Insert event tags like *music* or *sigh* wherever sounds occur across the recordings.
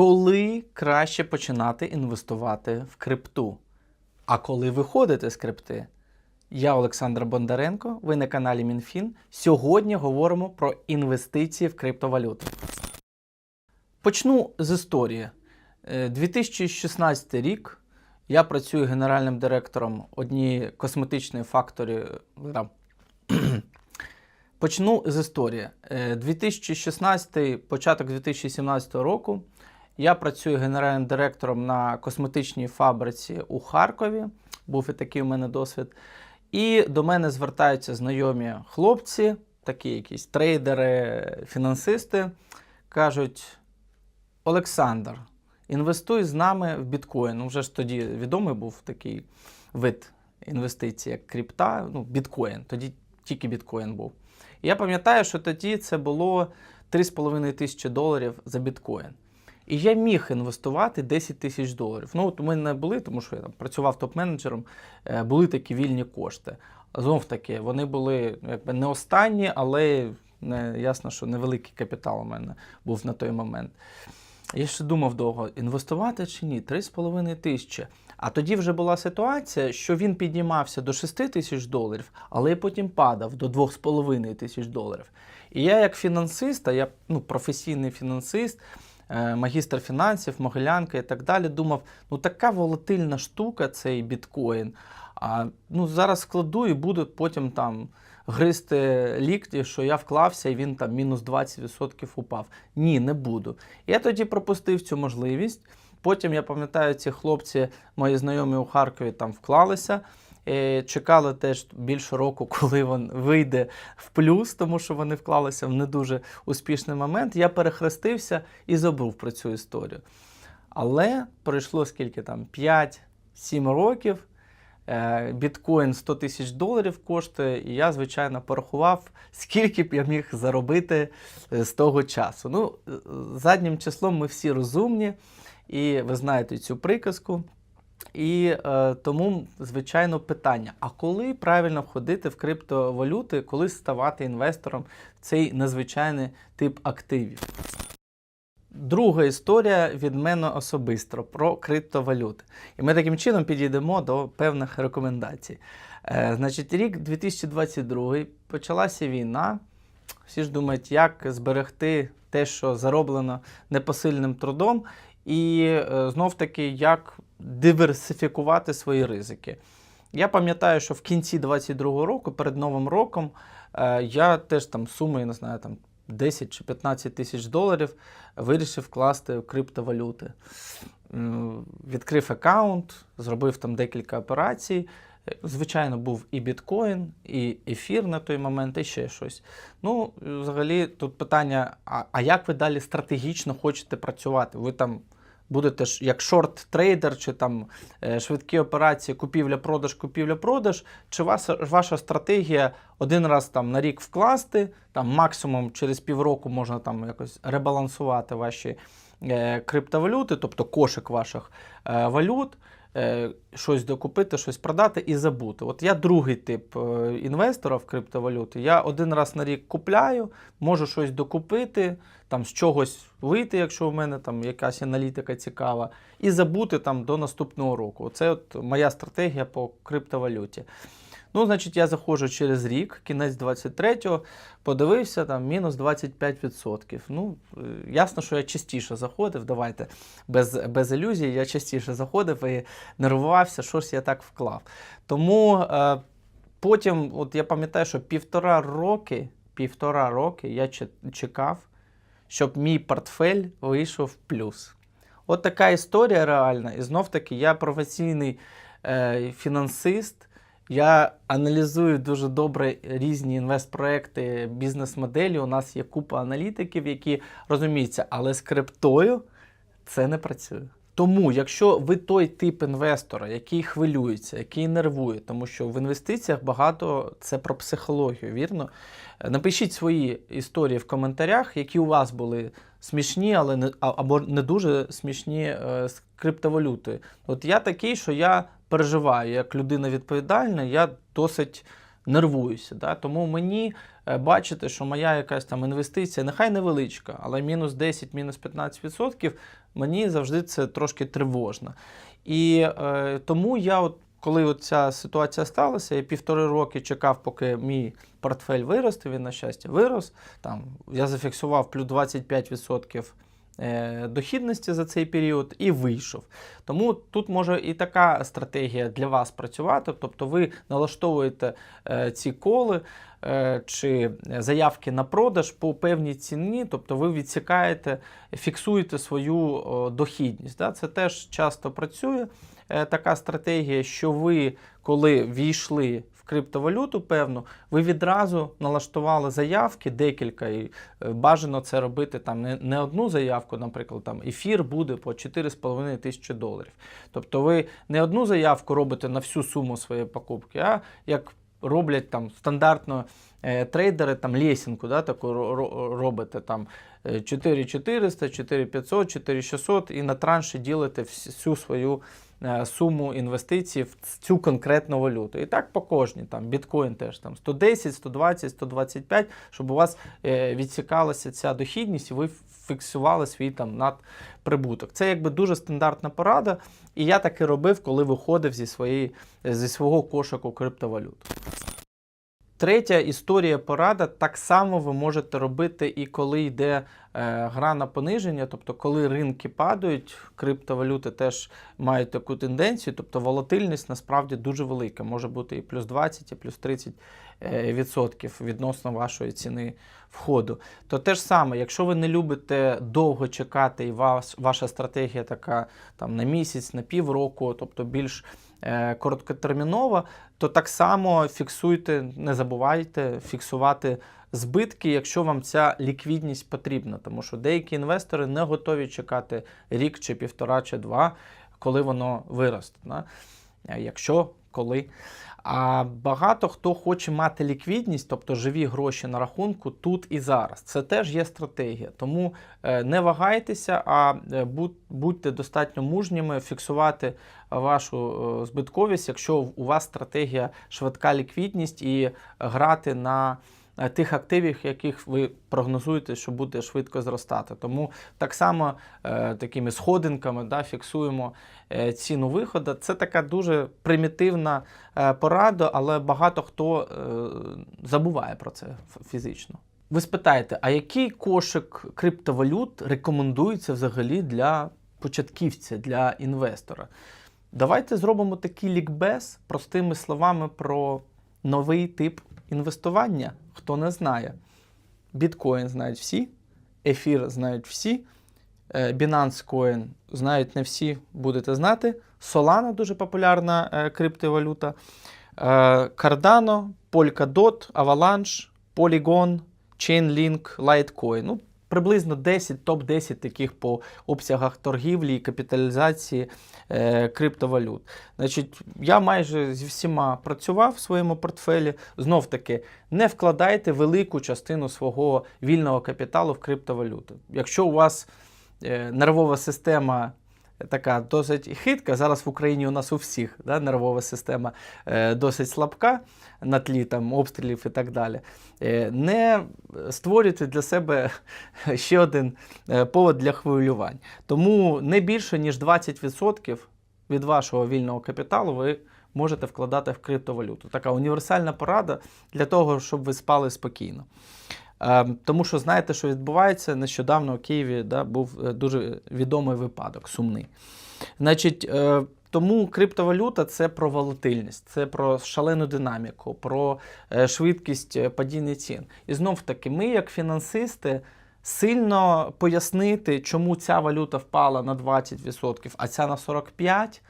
Коли краще починати інвестувати в крипту? А коли виходити з крипти? Я Олександр Бондаренко, ви на каналі МінФін. Сьогодні говоримо про інвестиції в криптовалюту. Почну з історії. Е, 2016 рік я працюю генеральним директором однієї косметичної факторі. е, Почну з історії. Е, 2016, початок 2017 року я працюю генеральним директором на косметичній фабриці у Харкові. Був і такий у мене досвід. І до мене звертаються знайомі хлопці, такі якісь трейдери, фінансисти, кажуть: Олександр, інвестуй з нами в біткоін. Ну, вже ж тоді відомий був такий вид інвестицій, як крипта, ну, біткоін. Тоді тільки біткоін був. І я пам'ятаю, що тоді це було 3,5 тисячі доларів за біткоін. І я міг інвестувати 10 тисяч доларів. Ну, от у мене не були, тому що я там працював топ-менеджером, е, були такі вільні кошти. Знов таки, вони були якби не останні, але не, ясно, що невеликий капітал у мене був на той момент. Я ще думав довго, інвестувати чи ні? 3,5 тисячі. А тоді вже була ситуація, що він піднімався до 6 тисяч доларів, але потім падав до 2,5 тисяч доларів. І я, як фінансист, а я ну, професійний фінансист, магістр фінансів, могилянка і так далі, думав, ну така волатильна штука, цей біткоін. А ну, зараз складу і буду потім там гризти лікті, що я вклався і він там мінус 20% упав. Ні, не буду. Я тоді пропустив цю можливість. Потім я пам'ятаю, ці хлопці, мої знайомі у Харкові, там вклалися. Е, Чекали теж більше року, *laughs* коли він вийде в плюс, тому що вони вклалися в не дуже успішний момент. Я перехрестився і забув про цю історію. Але пройшло скільки там 5-7 років. Е, Біткоін 100 тисяч доларів коштує, і я, звичайно, порахував, скільки б я міг заробити е, з того часу. Ну, заднім числом ми всі розумні, і ви знаєте цю приказку. І е, тому, звичайно, питання: а коли правильно входити в криптовалюти, коли ставати інвестором в цей незвичайний тип активів? Друга історія від мене особисто про криптовалюти. І ми таким чином підійдемо до певних рекомендацій. Е, значить, рік 2022 почалася війна. Всі ж думають, як зберегти те, що зароблено непосильним трудом, і е, знов таки, як диверсифікувати свої ризики. Я пам'ятаю, що в кінці 2022 року, перед Новим роком, е, я теж там суми, я не знаю, там 10 чи 15 тисяч доларів вирішив вкласти в криптовалюти. Відкрив аккаунт, зробив там декілька операцій. Звичайно, був і біткоін, і ефір на той момент, і ще щось. Ну, взагалі, тут питання: а, а як ви далі стратегічно хочете працювати? Ви там будете ж як шорт-трейдер, чи там е, швидкі операції, купівля-продаж, купівля-продаж, чи ваша, ваша стратегія один раз там на рік вкласти, там максимум через півроку можна там якось ребалансувати ваші е, криптовалюти, тобто кошик ваших е, валют. Е, Щось докупити, щось продати і забути. От я другий тип е, інвестора в криптовалюти. Я один раз на рік купляю, можу щось докупити, там з чогось вийти, якщо у мене там якась аналітика цікава, і забути там до наступного року. Оце от моя стратегія по криптовалюті. Ну, значить, я заходжу через рік, кінець 23-го, подивився, там мінус 25%. Ну, е, ясно, що я частіше заходив, давайте без, без ілюзій, я частіше заходив і нервувався, що ж я так вклав. Тому е, потім, от я пам'ятаю, що півтора роки, півтора роки я чекав, щоб мій портфель вийшов в плюс. От така історія реальна. І знов таки я професійний е, фінансист. Я аналізую дуже добре різні інвестпроекти, бізнес-моделі. У нас є купа аналітиків, які розуміються, але з криптою це не працює. Тому, якщо ви той тип інвестора, який хвилюється, який нервує, тому що в інвестиціях багато це про психологію, вірно? Напишіть свої історії в коментарях, які у вас були смішні, але не або не дуже смішні е, з криптовалютою. От я такий, що я переживаю, як людина відповідальна, я досить нервуюся. Да? Тому мені е, бачити, що моя якась там інвестиція, нехай невеличка, але мінус 10, мінус 15%, мені завжди це трошки тривожно. І е, тому я, от, коли от ця ситуація сталася, я півтори роки чекав, поки мій портфель виросте, він, на щастя, вирос. Там, я зафіксував плюс 25% е, дохідності за цей період і вийшов. Тому тут може і така стратегія для вас працювати. Тобто ви налаштовуєте е, ці коли е, чи заявки на продаж по певній ціні, тобто ви відсікаєте, фіксуєте свою дохідність. Це теж часто працює. Е, така стратегія, що ви, коли війшли криптовалюту, певно, ви відразу налаштували заявки, декілька, і е, бажано це робити там не, не одну заявку, наприклад, там ефір буде по 4,5 тисячі доларів. Тобто ви не одну заявку робите на всю суму своєї покупки, а як роблять там стандартно е, трейдери, там лесінку, да, таку ро- ро- робите там е, 4400, 4500, 4600 і на транші ділите всю свою суму інвестицій в цю конкретну валюту. І так по кожній, там біткоін теж там 110, 120, 125, щоб у вас е, відсікалася ця дохідність, і ви фіксували свій там надприбуток. Це якби дуже стандартна порада, і я так і робив, коли виходив зі, своєї, зі свого кошику криптовалют. Третя історія порада так само ви можете робити і коли йде е, гра на пониження, тобто коли ринки падають, криптовалюти теж мають таку тенденцію, тобто волатильність насправді дуже велика, може бути і плюс 20, і плюс 30 е, відсотків відносно вашої ціни входу. То те ж саме, якщо ви не любите довго чекати, і вас, ваша стратегія така там на місяць, на півроку, тобто більш е, короткотермінова, то так само фіксуйте, не забувайте фіксувати збитки, якщо вам ця ліквідність потрібна. Тому що деякі інвестори не готові чекати рік чи півтора чи два, коли воно виросте. Якщо коли. А багато хто хоче мати ліквідність, тобто живі гроші на рахунку тут і зараз. Це теж є стратегія. Тому е, не вагайтеся, а е, будьте достатньо мужніми фіксувати вашу е, збитковість, якщо у вас стратегія швидка ліквідність і грати на тих активах, яких ви прогнозуєте, що буде швидко зростати. Тому так само е, такими сходинками да, фіксуємо е, ціну виходу. Це така дуже примітивна е, порада, але багато хто е, забуває про це фізично. Ви спитаєте, а який кошик криптовалют рекомендується взагалі для початківця, для інвестора? Давайте зробимо такий лікбез простими словами про новий тип інвестування. Хто не знає. Біткоін знають всі, ефір знають всі, е, Binance Coin знають не всі, будете знати. Solana дуже популярна е, криптовалюта. Е, Cardano, Polkadot, Avalanche, Polygon, Chainlink, Litecoin. Ну, приблизно 10, топ-10 таких по обсягах торгівлі і капіталізації е, криптовалют. Значить, я майже зі всіма працював в своєму портфелі. Знов таки, не вкладайте велику частину свого вільного капіталу в криптовалюти. Якщо у вас е, нервова система така досить хитка, зараз в Україні у нас у всіх да, нервова система е, досить слабка на тлі там, обстрілів і так далі. Е, не створюйте для себе *laughs* ще один е, повод для хвилювань. Тому не більше, ніж 20% від вашого вільного капіталу ви можете вкладати в криптовалюту. Така універсальна порада для того, щоб ви спали спокійно. Е, Тому що знаєте, що відбувається нещодавно у Києві да, був е, дуже відомий випадок, сумний. Значить, е, тому криптовалюта це про волатильність, це про шалену динаміку, про е, швидкість падіння цін. І знов таки, ми, як фінансисти, сильно пояснити, чому ця валюта впала на 20%, а ця на 45%.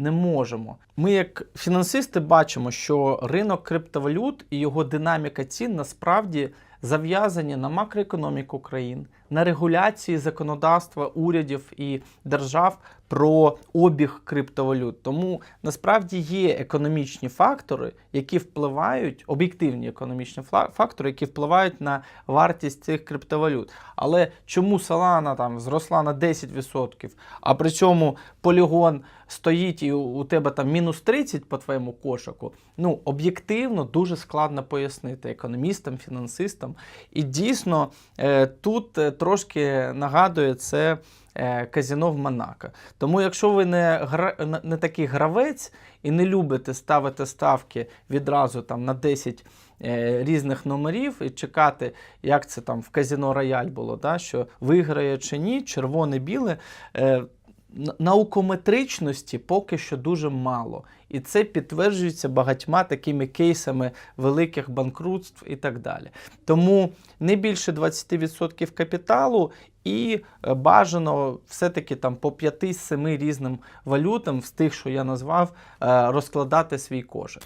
Не можемо. Ми, як фінансисти, бачимо, що ринок криптовалют і його динаміка цін насправді зав'язані на макроекономіку країн, на регуляції законодавства урядів і держав про обіг криптовалют. Тому насправді є економічні фактори, які впливають, об'єктивні економічні фактори, які впливають на вартість цих криптовалют. Але чому Solana там зросла на 10%, а при цьому полігон стоїть і у у тебе там мінус 30 по твоєму кошику? Ну, об'єктивно дуже складно пояснити економістам, фінансистам. І дійсно е, тут е, трошки нагадує це казіно в Монако. Тому, якщо ви не, гра, не- такий гравець і не любите ставити ставки відразу там на 10 е, різних номерів і чекати, як це там в казіно Рояль було, да, що виграє чи ні, червоне, біле. Е, наукометричності поки що дуже мало. І це підтверджується багатьма такими кейсами великих банкрутств і так далі. Тому не більше 20% капіталу і е, бажано все-таки там по 5-7 різним валютам з тих, що я назвав, е, розкладати свій кошик.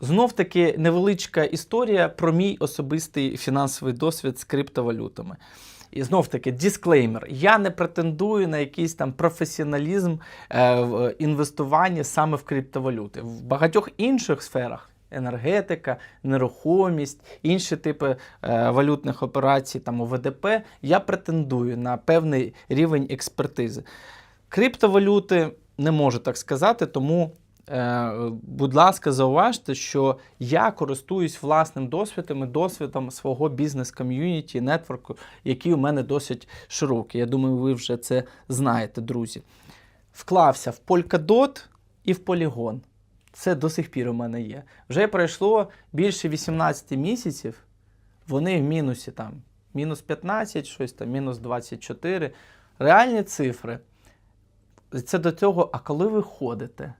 Знов таки невеличка історія про мій особистий фінансовий досвід з криптовалютами. І знов таки дисклеймер. Я не претендую на якийсь там професіоналізм е, в інвестуванні саме в криптовалюти. В багатьох інших сферах енергетика, нерухомість, інші типи е, валютних операцій, там ОВДП, я претендую на певний рівень експертизи. Криптовалюти не можу так сказати, тому. Е, Будь ласка, зауважте, що я користуюсь власним досвідом і досвідом свого бізнес-ком'юніті, нетворку, який у мене досить широкий. Я думаю, ви вже це знаєте, друзі. Вклався в Polkadot і в Polygon. Це до сих пір у мене є. Вже пройшло більше 18 місяців. Вони в мінусі там мінус 15, щось там, мінус 24. Реальні цифри. Це до цього, а коли ви ходите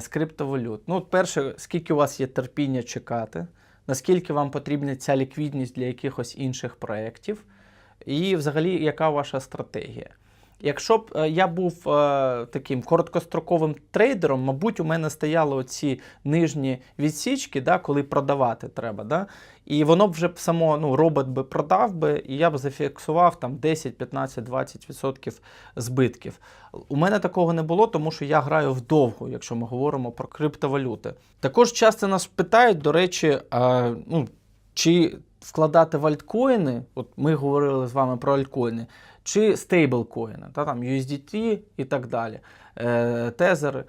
з криптовалют? Ну, перше, скільки у вас є терпіння чекати, наскільки вам потрібна ця ліквідність для якихось інших проєктів, і взагалі, яка ваша стратегія? Якщо б е, я був е, таким короткостроковим трейдером, мабуть, у мене стояли оці нижні відсічки, да, коли продавати треба. Да? І воно б вже б само, ну, робот би продав би, і я б зафіксував там 10, 15, 20% збитків. У мене такого не було, тому що я граю вдовго, якщо ми говоримо про криптовалюти. Також часто нас питають, до речі, а, ну, чи вкладати в альткоїни, от ми говорили з вами про альткоїни, чи стейблкоїни, та, там USDT і так далі, е, тезери.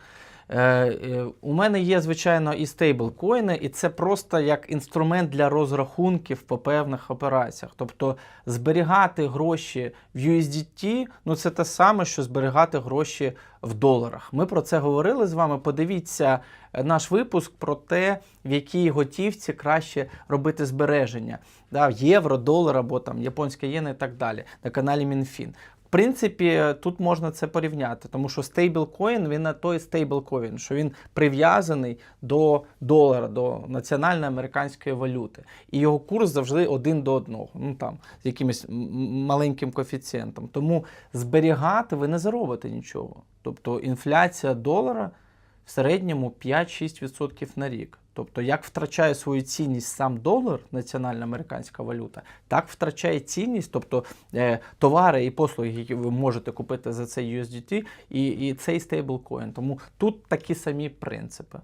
Е, е, у мене є, звичайно, і стейблкоїни, і це просто як інструмент для розрахунків по певних операціях. Тобто зберігати гроші в USDT, ну це те саме, що зберігати гроші в доларах. Ми про це говорили з вами. Подивіться е, наш випуск про те, в якій готівці краще робити збереження. Да, євро, долар або там японська єна і так далі на каналі МінФін. Принципі, тут можна це порівняти, тому що стейблкоін він на той стейблкоін, що він прив'язаний до долара, до національної американської валюти. І його курс завжди один до одного, ну там з якимось маленьким коефіцієнтом. Тому зберігати ви не заробите нічого. Тобто інфляція долара в середньому 5-6% на рік. Тобто, як втрачає свою цінність сам долар, національна американська валюта, так втрачає цінність, тобто е, товари і послуги, які ви можете купити за цей USDT, і, і цей стейблкоін. Тому тут такі самі принципи.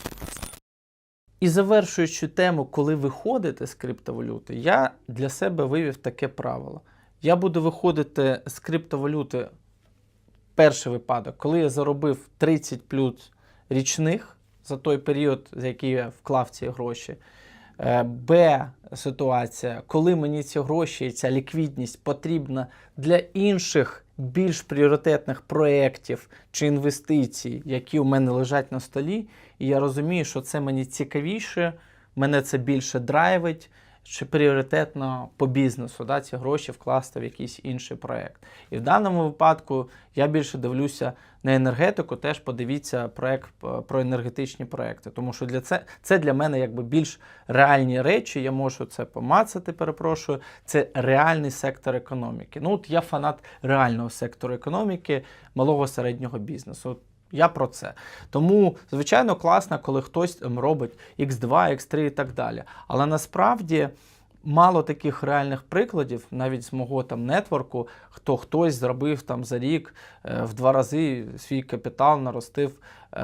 І завершуючи тему, коли ви ходите з криптовалюти, я для себе вивів таке правило. Я буду виходити з криптовалюти перший випадок, коли я заробив 30 плюс річних за той період, за який я вклав ці гроші. Е, Б ситуація, коли мені ці гроші ця ліквідність потрібна для інших більш пріоритетних проєктів чи інвестицій, які у мене лежать на столі, і я розумію, що це мені цікавіше, мене це більше драйвить, чи пріоритетно по бізнесу да, ці гроші вкласти в якийсь інший проєкт. І в даному випадку я більше дивлюся на енергетику, теж подивіться проект е, про енергетичні проекти. Тому що для це, це для мене якби більш реальні речі. Я можу це помацати, перепрошую. Це реальний сектор економіки. Ну, от я фанат реального сектору економіки, малого середнього бізнесу. Я про це. Тому, звичайно, класно, коли хтось ем, робить X2, X3 і так далі. Але насправді мало таких реальних прикладів, навіть з мого там нетворку, хто хтось зробив там за рік е, в два рази свій капітал наростив е,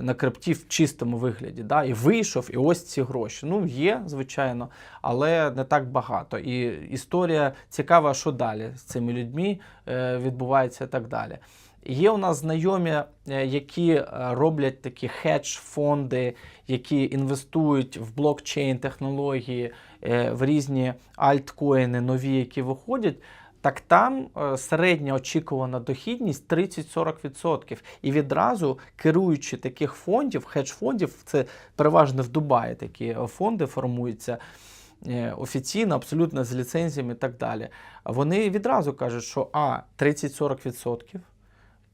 на крипті в чистому вигляді. Да? І вийшов, і ось ці гроші. Ну, є, звичайно, але не так багато. І історія цікава, що далі з цими людьми е, відбувається і так далі. Є у нас знайомі, е, які е, роблять такі хедж-фонди, які інвестують в блокчейн технології, е, в різні альткоїни нові, які виходять. Так там середня очікувана дохідність 30-40%. І відразу керуючи таких фондів, хедж-фондів, це переважно в Дубаї такі фонди формуються офіційно, абсолютно з ліцензіями і так далі. Вони відразу кажуть, що А, 30-40%.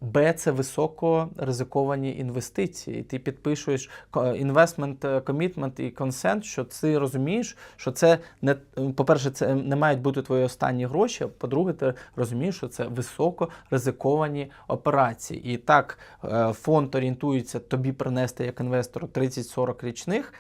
Б, це високо ризиковані інвестиції. Ти підпишеш інвестмент комітмент і консент, що ти розумієш, що це не по-перше, це не мають бути твої останні гроші. По-друге, ти розумієш, що це високо ризиковані операції. І так е, фонд орієнтується тобі принести як інвестору 30-40 річних.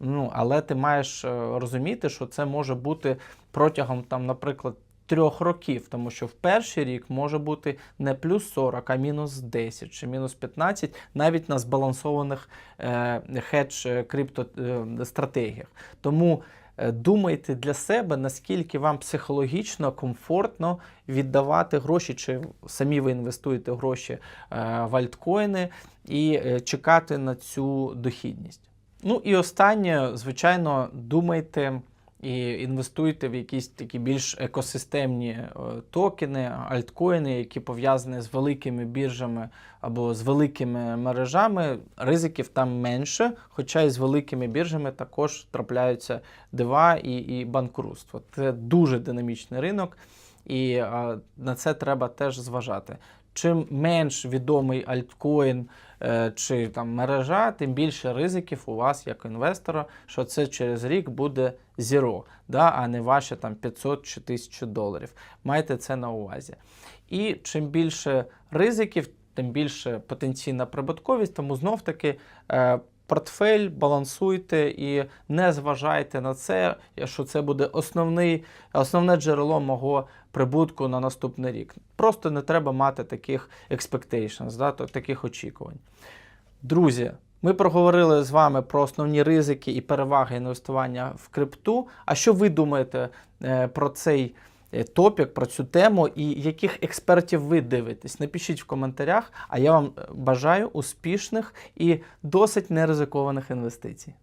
Ну, але ти маєш е, розуміти, що це може бути протягом там, наприклад трьох років, тому що в перший рік може бути не плюс 40, а мінус 10 чи мінус 15, навіть на збалансованих е, хедж е, стратегіях. Тому е, думайте для себе, наскільки вам психологічно комфортно віддавати гроші, чи самі ви інвестуєте гроші в альткоїни і чекати на цю дохідність. Ну і останнє, звичайно, думайте і інвестуйте в якісь такі більш екосистемні е, токени, альткоїни, які пов'язані з великими біржами або з великими мережами. Ризиків там менше, хоча і з великими біржами також трапляються дива і, і банкрутство. Це дуже динамічний ринок, і на це треба теж зважати. Чим менш відомий альткоін е, чи там мережа, тим більше ризиків у вас як інвестора, що це через рік буде зіро, да, а не ваше там 500 чи 1000 доларів. Майте це на увазі. І чим більше ризиків, тим більше потенційна прибутковість, тому знов таки. Портфель балансуйте і не зважайте на це, що це буде основний, основне джерело мого прибутку на наступний рік. Просто не треба мати таких expectations, да, таких очікувань. Друзі, ми проговорили з вами про основні ризики і переваги інвестування в крипту. А що ви думаєте е, про цей топік, про цю тему і яких експертів ви дивитесь? Напишіть в коментарях, а я вам е, бажаю успішних і досить неризикованих інвестицій.